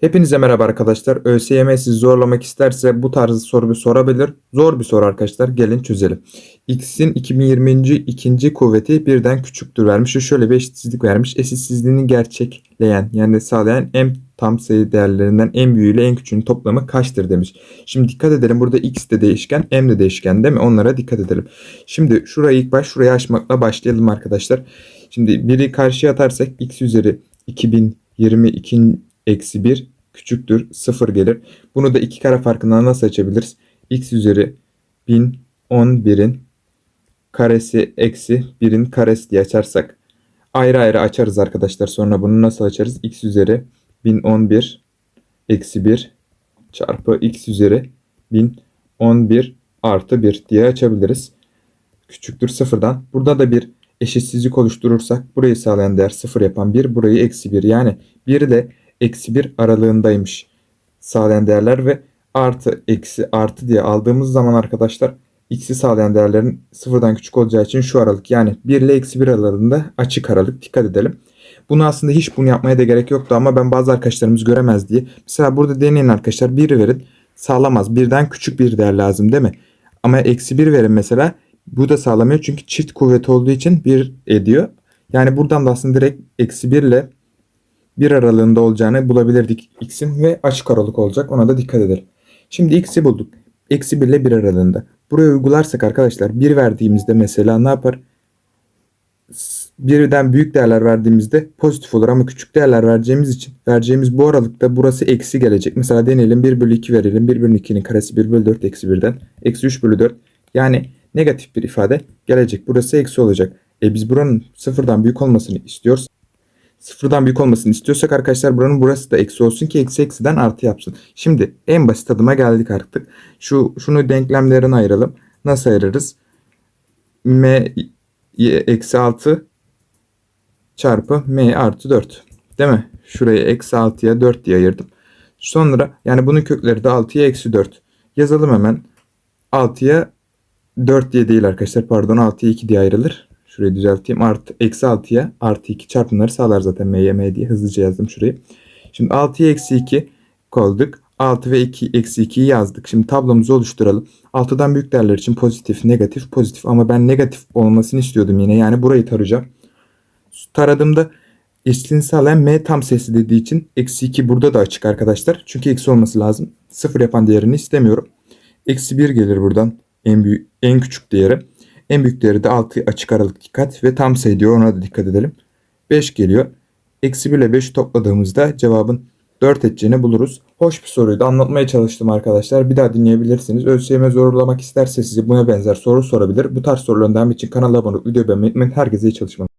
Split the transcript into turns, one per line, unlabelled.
Hepinize merhaba arkadaşlar. ÖSYM sizi zorlamak isterse bu tarz soru bir sorabilir. Zor bir soru arkadaşlar. Gelin çözelim. X'in 2020. ikinci kuvveti birden küçüktür vermiş. Şöyle bir eşitsizlik vermiş. Eşitsizliğini gerçekleyen yani sağlayan en tam sayı değerlerinden en büyüğüyle en küçüğünün toplamı kaçtır demiş. Şimdi dikkat edelim. Burada X de değişken, M de değişken değil mi? Onlara dikkat edelim. Şimdi şurayı ilk baş şurayı açmakla başlayalım arkadaşlar. Şimdi biri karşıya atarsak X üzeri 2022 eksi 1 küçüktür 0 gelir. Bunu da iki kare farkından nasıl açabiliriz? x üzeri 1011'in karesi eksi 1'in karesi diye açarsak ayrı ayrı açarız arkadaşlar. Sonra bunu nasıl açarız? x üzeri 1011 eksi 1 çarpı x üzeri 1011 artı 1 diye açabiliriz. Küçüktür sıfırdan. Burada da bir eşitsizlik oluşturursak burayı sağlayan değer 0 yapan 1 burayı eksi 1 yani 1 ile eksi 1 aralığındaymış sağlayan değerler ve artı eksi artı diye aldığımız zaman arkadaşlar x'i sağlayan değerlerin sıfırdan küçük olacağı için şu aralık yani 1 ile eksi 1 aralığında açık aralık dikkat edelim. Bunu aslında hiç bunu yapmaya da gerek yoktu ama ben bazı arkadaşlarımız göremez diye. Mesela burada deneyin arkadaşlar 1 verin sağlamaz. Birden küçük bir değer lazım değil mi? Ama eksi 1 verin mesela bu da sağlamıyor çünkü çift kuvvet olduğu için 1 ediyor. Yani buradan da aslında direkt eksi 1 ile 1 aralığında olacağını bulabilirdik x'in ve açık aralık olacak. Ona da dikkat edelim. Şimdi x'i bulduk. Eksi 1 ile 1 aralığında. Buraya uygularsak arkadaşlar 1 verdiğimizde mesela ne yapar? Birden büyük değerler verdiğimizde pozitif olur ama küçük değerler vereceğimiz için vereceğimiz bu aralıkta burası eksi gelecek. Mesela deneyelim 1 bölü 2 verelim. 1 bölü 2'nin karesi 1 bölü 4 eksi 1'den. Eksi 3 bölü 4. Yani negatif bir ifade gelecek. Burası eksi olacak. E biz buranın sıfırdan büyük olmasını istiyoruz sıfırdan büyük olmasını istiyorsak arkadaşlar buranın burası da eksi olsun ki eksi eksiden artı yapsın. Şimdi en basit adıma geldik artık. Şu şunu denklemlerine ayıralım. Nasıl ayırırız? m eksi 6 çarpı m artı 4. Değil mi? Şurayı eksi 6'ya 4 diye ayırdım. Sonra yani bunun kökleri de 6'ya eksi 4. Yazalım hemen. 6'ya 4 diye değil arkadaşlar pardon 6'ya 2 diye ayrılır. Şurayı düzelteyim. Artı, eksi 6'ya artı 2 çarpımları sağlar zaten m'ye m diye hızlıca yazdım şurayı. Şimdi 6'ya eksi 2 koyduk. 6 ve 2 eksi 2'yi yazdık. Şimdi tablomuzu oluşturalım. 6'dan büyük değerler için pozitif, negatif, pozitif. Ama ben negatif olmasını istiyordum yine. Yani burayı tarayacağım. Taradığımda eşitliğini sağlayan m tam sayısı dediği için eksi 2 burada da açık arkadaşlar. Çünkü eksi olması lazım. 0 yapan değerini istemiyorum. Eksi 1 gelir buradan. En büyük, en küçük değeri. En büyük değeri de 6 açık aralık dikkat ve tam sayı diyor ona da dikkat edelim. 5 geliyor. Eksi 1 ile 5'i topladığımızda cevabın 4 edeceğini buluruz. Hoş bir soruydu. Anlatmaya çalıştım arkadaşlar. Bir daha dinleyebilirsiniz. ÖSYM zorlamak isterse size buna benzer soru sorabilir. Bu tarz soruların devamı için kanala abone olup videoyu beğenmeyi unutmayın. Herkese iyi çalışmalar.